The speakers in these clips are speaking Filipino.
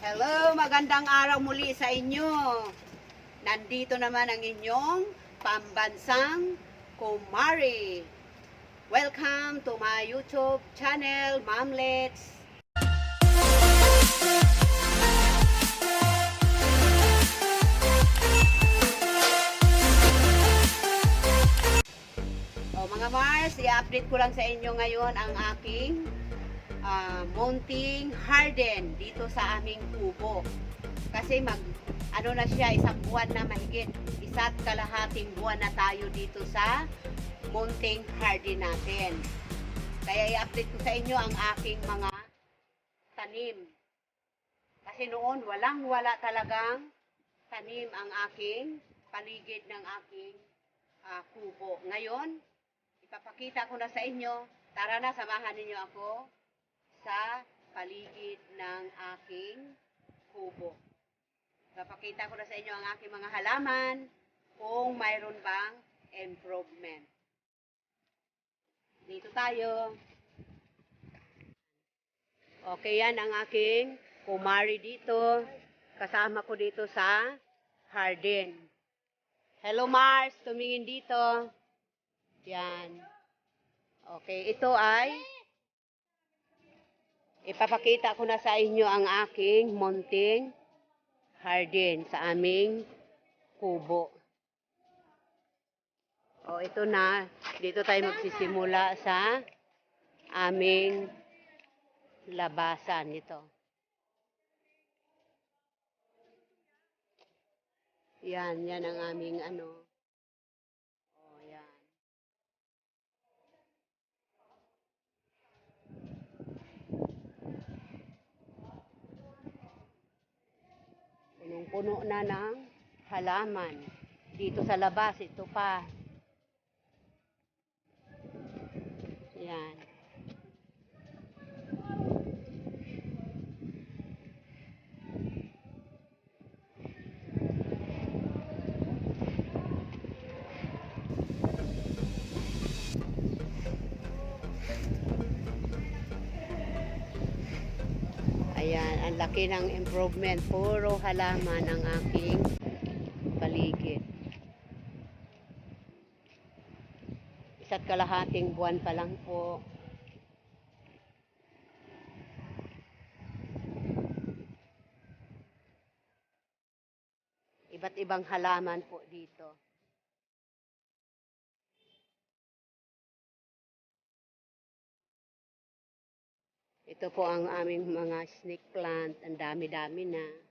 Hello, magandang araw muli sa inyo. Nandito naman ang inyong pambansang kumari. Welcome to my YouTube channel, Mamlets. O mga Mars, i-update ko lang sa inyo ngayon ang aking ah, mounting harden dito sa aming kubo. Kasi mag ano na siya, isang buwan na mahigit. Isa't kalahating buwan na tayo dito sa mounting harden natin. Kaya i-update ko sa inyo ang aking mga tanim. Kasi noon walang wala talagang tanim ang aking paligid ng aking ah, kubo. Ngayon, ipapakita ko na sa inyo. Tara na, samahan ninyo ako sa paligid ng aking kubo. Papakita ko na sa inyo ang aking mga halaman kung mayroon bang improvement. Dito tayo. Okay, yan ang aking kumari dito. Kasama ko dito sa Hardin. Hello Mars, tumingin dito. Yan. Okay, ito ay ipapakita ko na sa inyo ang aking munting hardin sa aming kubo. O ito na, dito tayo magsisimula sa aming labasan nito. Yan, yan ang aming ano. Punong-puno na ng halaman. Dito sa labas, ito pa. Yan. Ayan, ang laki ng improvement. Puro halaman ang aking paligid. Isa't kalahating buwan pa lang po. Iba't ibang halaman po dito. Ito po ang aming mga snake plant. Ang dami-dami na.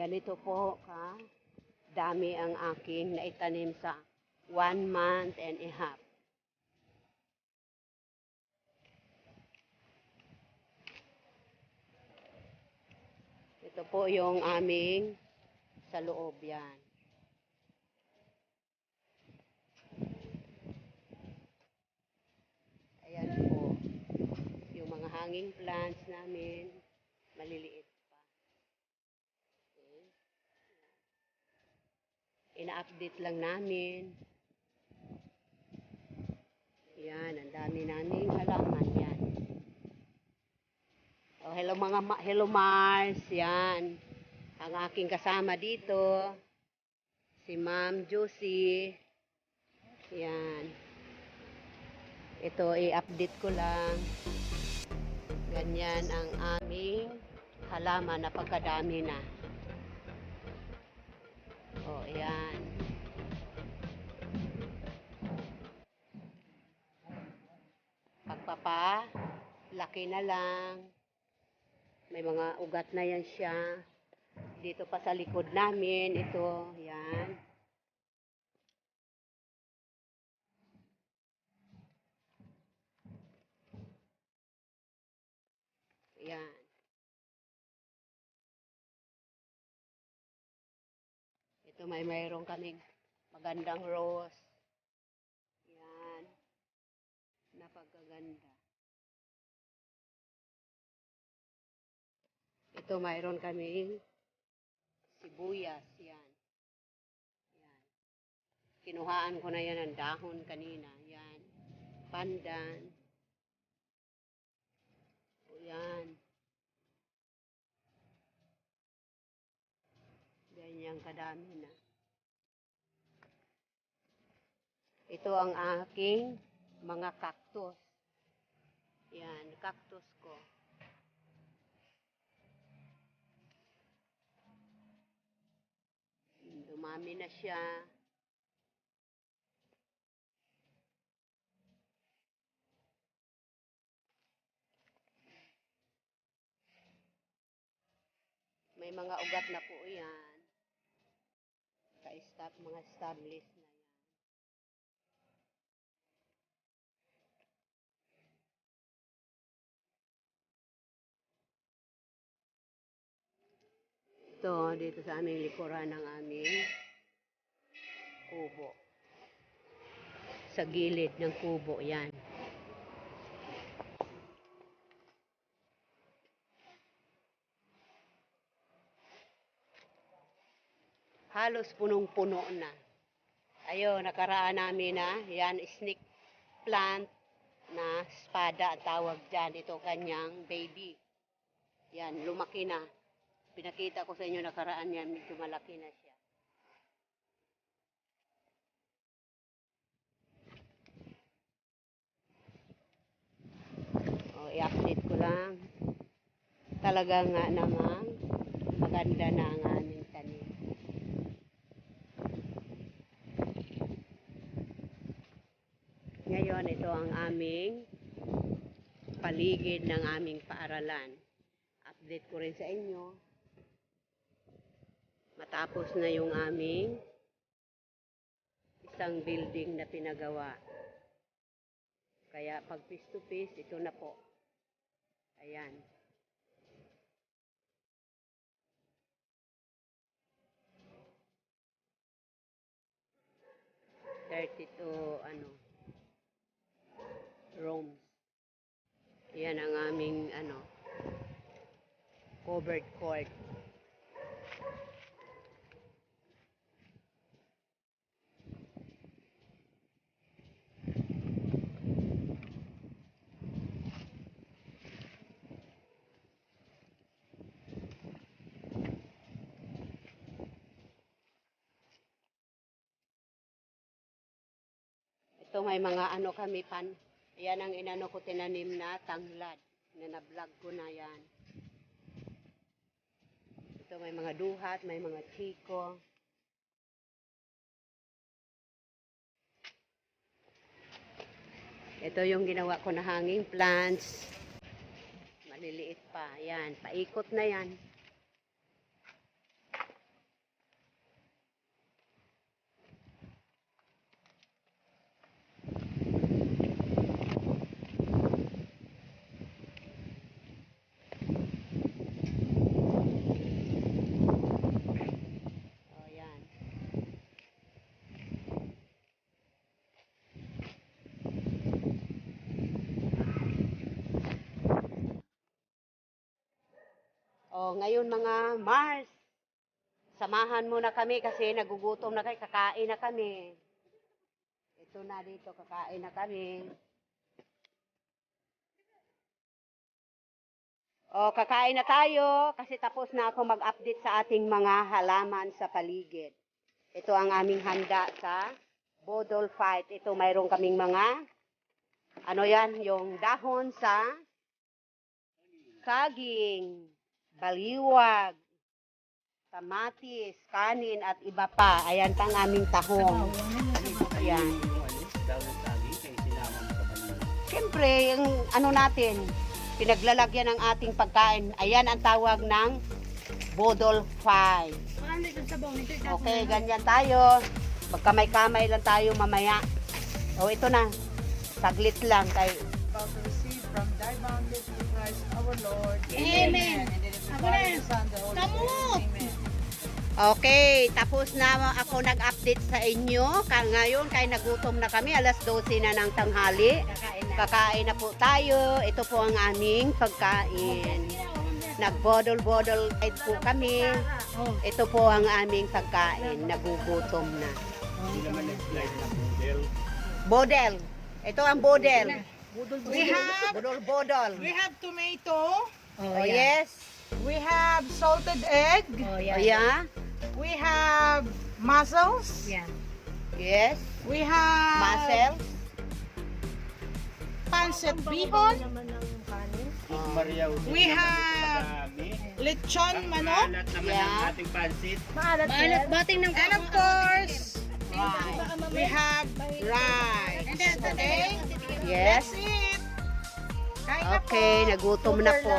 Ganito po ka dami ang aking naitanim sa one month and a half. Ito po yung aming sa loob yan. Ayan po. Yung mga hanging plants namin, maliliit pa. Okay. Ina-update lang namin. Yan, ang dami naming halaman yan. Oh, hello mga ma- hello Mars, yan. Ang aking kasama dito, si Ma'am Josie. Yan. Ito, i-update ko lang. Ganyan ang aming halaman na pagkadami na. Oh, yan. Pagpapa, laki na lang. May mga ugat na yan siya. Dito pa sa likod namin, ito, yan. Yan. Ito may mayroon kaming magandang rose. Yan. Napagaganda. Ito mayroon kaming sibuyas. Yan. Yan. Kinuhaan ko na yan ang dahon kanina. Yan. Pandan. O yan. Ganyan kadami na. Ito ang aking mga cactus. Yan, cactus ko. Dumami na siya. May mga ugat na po yan. Ka-stop, mga established na yan. Ito, dito sa aming likuran ng aming kubo. Sa gilid ng kubo, yan. Halos punong-puno na. Ayun, nakaraan namin na, yan, snake plant na espada ang tawag dyan. Ito kanyang baby. Yan, lumaki na. Pinakita ko sa inyo nakaraan yan, medyo malaki na siya. O, i-update ko lang. Talaga nga namang maganda na ang aming tanim. Ngayon, ito ang aming paligid ng aming paaralan. Update ko rin sa inyo. Matapos na yung aming isang building na pinagawa. Kaya pag piece to piece, ito na po. Ayan. Thirty-two, ano, rooms. Yan ang aming, ano, covered court. Ito may mga ano kami pan. Yan ang inano ko tinanim na tanglad. Na na-vlog ko na yan. Ito may mga duhat, may mga chiko. Ito yung ginawa ko na hanging plants. Maliliit pa. Yan, paikot na yan. Oh, yan. Oh, ngayon mga Mars, samahan mo na kami kasi nagugutom na kayo, kakain na kami. Ito na dito, kakain na kami. Oh, kakain na tayo kasi tapos na ako mag-update sa ating mga halaman sa paligid. Ito ang aming handa sa Bodol Fight. Ito mayroon kaming mga ano yan, yung dahon sa saging, baliwag, kamatis, kanin at iba pa. Ayan pang aming tahong. Ayan. Siyempre, yung ano natin, pinaglalagyan ng ating pagkain. Ayan ang tawag ng Bodol Fight. Okay, ganyan tayo. Magkamay-kamay lang tayo mamaya. O, ito na. Saglit lang. Kay, about to receive from thy boundless Christ our Lord. Amen. And in the Ako Father, na. the Son, the Holy Kamot. Spirit. Amen. Okay, tapos na ako nag-update sa inyo. Ngayon, kay nagutom na kami, alas 12 na ng tanghali. Kakain na po tayo. Ito po ang aming pagkain. Nagbodol-bodol po kami. Ito po ang aming pagkain. Nagugutom na. Bodel. Ito ang bodel. We have, Bodol-bodol. we have tomato. Oh, yes. We have salted egg. Oh, yeah. We have mussels. Yes. We have Muscle. pancit bihon. Jose We have. Lechon manok. Maalat Yeah. ang ating pansit. And of course, Right. we have rice. Okay? Yes. That's it. Kain na po. Okay, nagutom na po.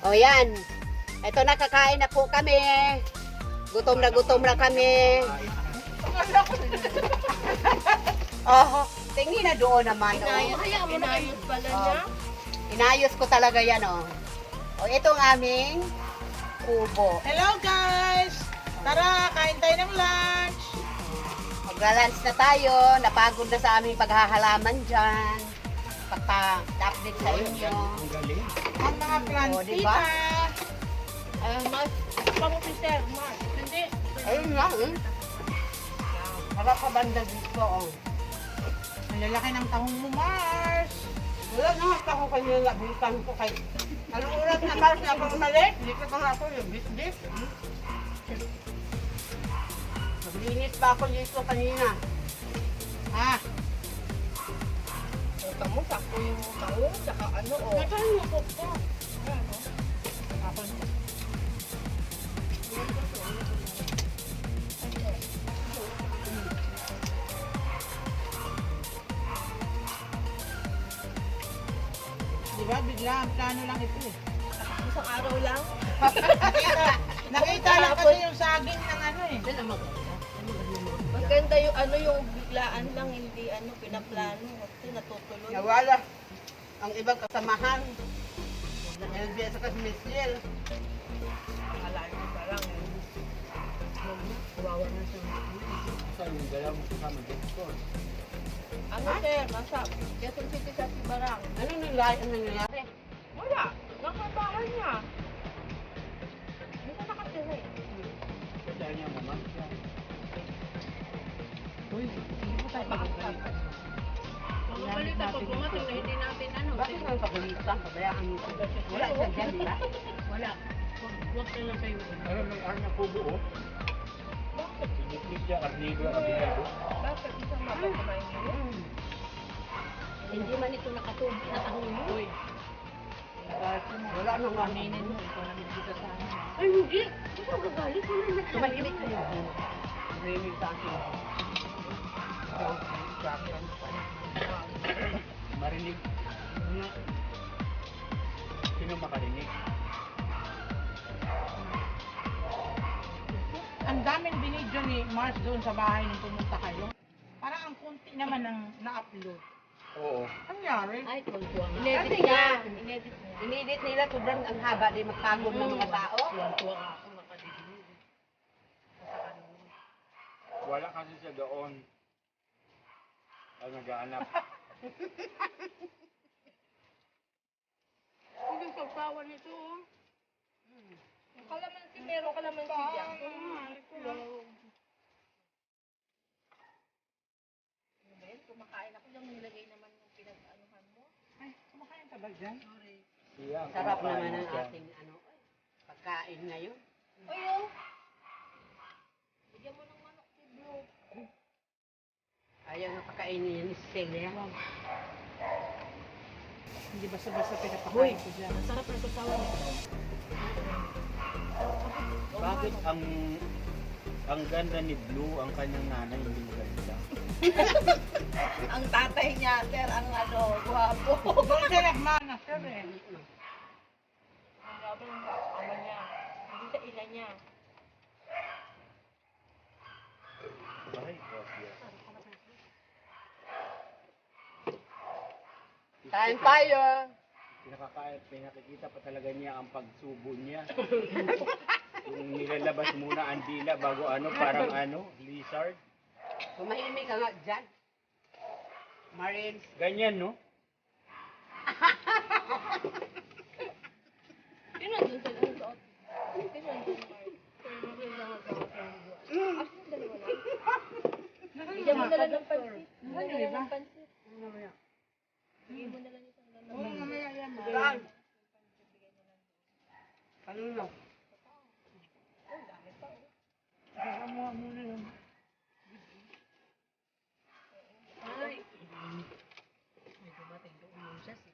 O yan. Ito nakakain na po kami. Gutom na gutom na kami. Oh, tingin na doon naman. Oh. Inayos pala Oh. niya. Inayos ko talaga yan, oh. O, ito ang aming kubo. Hello guys! Tara, kain tayo ng lunch. Magla-lunch na tayo. Napagod na sa aming paghahalaman dyan. Pagpa-update sa inyo. Ang galing. Ang mga plantita. Oh, diba? Ah, mas, pang officer, mas. Hindi. Ayun nga, eh. Harap ka banda dito, oh. Ang lalaki ng tahong mo, Mars. Wala na nga ako kanina nabutan ko kay... Anong oras na Mars na ako umalis? Hindi ko pa ako yung bisdip. Naglinis pa ako dito kanina. Ah, Ito mo, sakto yung taong, saka ano, oh. Nasaan yung cook ko? ako. Di ba, bigla plano lang ito eh. Isang araw lang. Nakita, nakita lang kasi yung saging ng ano eh. Maganda yung ano yung biglaan lang, hindi ano, pinaplano. Kasi natutuloy. Nawala ang ibang kasamahan. LBS sa Michelle. Akalain mo pa lang. eh. Kawawa na siya. Saan yung dalawa mo kasama dito? Ano sir, nasa Quezon City sa Sibarang. Ano nangyari? Ano nangyari? Wala. Nasa bahay niya. Ano. Bakit ang pagalitan? Pabayaan mo. Wala siya dyan, di ba? Wala. Wag, wag na lang. Ano may arm na kubo oh? Bakit? Siniklik siya, arnigo, abinado. Bakit isang mapapamain niyo? Hindi man ito nakatubig na tanong mo. Uy. Wala na nga. Aminin mo, ikaw na dito sa amin. Ay, hindi. Ito gagalit mo na Tumahimik kayo. Tumahimik sa akin. Marinig. Mars doon sa bahay nung pumunta kayo. Parang ang kunti naman ang na-upload. Oo. Ang nangyari? Ay, tuwan-tuwa nga. Kasi nga, inedit nila sobrang ang haba di magpagod ng mga tao. Tuwan-tuwa nga ako makadidinig. Wala kasi siya doon. Ay, nag-aanap. Hindi yung pagpawa nito, oh. Kalamansi, meron kalamansi dyan. Ano ba Kumakain ako lang nilagay naman yung pinag-anuhan mo. Ay, kumakain ka ba dyan? Siya, ang Sarap naman ang ating ano, pagkain ngayon. Ay, oh. Bigyan mo ng manok si Blue. Ayaw na pakainin yan ni Celia. Hindi basta-basta pinapakain ko dyan. Ang sarap ng sasawa nito. Bakit ang ang ganda ni Blue, ang kanyang nanay hindi maganda? Ang tatay niya, sir, ang ano, guwapo. Doon siya nagmana, sir eh. Ang grabe ng ama niya. Hindi sa ina niya. Kain tayo. Pinakaka- pinakikita pa talaga niya ang pagsubo niya. Yung nilalabas muna ang dila bago ano, parang ano, lizard. Tumahimik ka nga dyan. Marines. Ganyan, no? Lang nandun, Mark? Sino nandun sa? Bigyan mo na lang ng pansit. Bigyan mo na lang ng pansit. Bigyan mo na lang isang ganun. Oo, mamaya yan. Saan? Kanino? Oh, dami pa oh. Baka mo muna yun. Ay. May dumating doon yung siya si.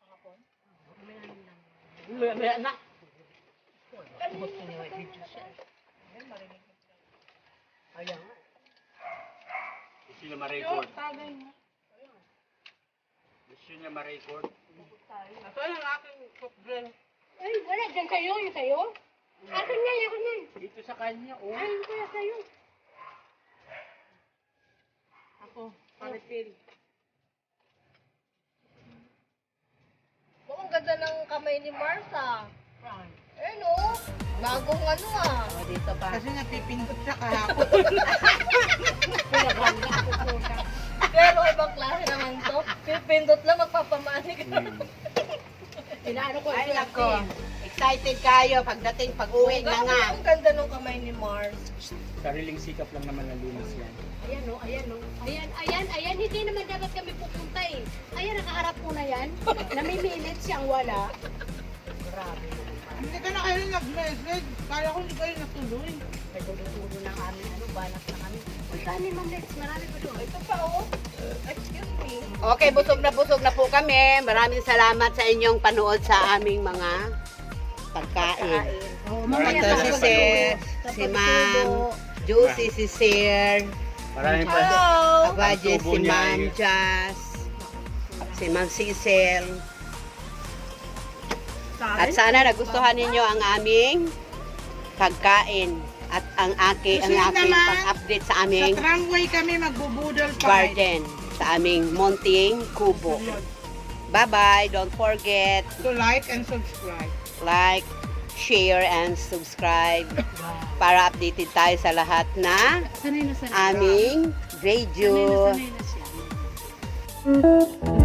Kahapon? Mamaya na lang. Video siya. Ayan. Gusto niya ma-record. Gusto niya ma-record. Ito yung aking soft drink. Ay, wala. Diyan kayo, yung kayo? Akin nga, akin nga. Dito sa kanya, oh. Ay, kaya kayo. Ako, paripil. Oh, ang ganda ng kamay ni Martha. Eh, no? Bagong ano ah. O, dito pa. Kasi napipindot siya kahapon. Pero ibang klase naman to. Pipindot lang, magpapamanik. Hmm. Inaano ko Ay, siya, nako. Excited kayo pagdating pag-uwi na nga. Ang ganda ng kamay ni Mars. Sariling sikap lang naman ang linis yan. Ayan o, ayan o. Ayan, ayan, ayan. Hindi naman dapat kami pupunta eh. Ayan, nakaharap mo na yan. Namimilit siyang wala. Grabe. Hindi ka na kayo nag-message. Kala ko hindi kayo natuloy. May tulo-tulo ng aming ano, balak na kami. Uy, kanin man, Lex. Marami pa doon. Ito pa oh. Excuse me. Okay, busog na busog na po kami. Maraming salamat sa inyong panood sa aming mga pagkain. Oo, Maraming Ito si. Sir, si Ma'am, Juicy si Sir, Maraming pa. Kabaje Ang si Ma'am. Si Ma'am Cecil. At sana nagustuhan ninyo ang aming pagkain at ang aki ang aking pag-update sa Sa aming tramway kami magbubudol pa. garden sa aming munting kubo. Bye-bye. Don't forget To like and subscribe. like, share, and subscribe para updated tayo sa lahat na Sanay na sanay. aming video. Sanay na sanay na siya.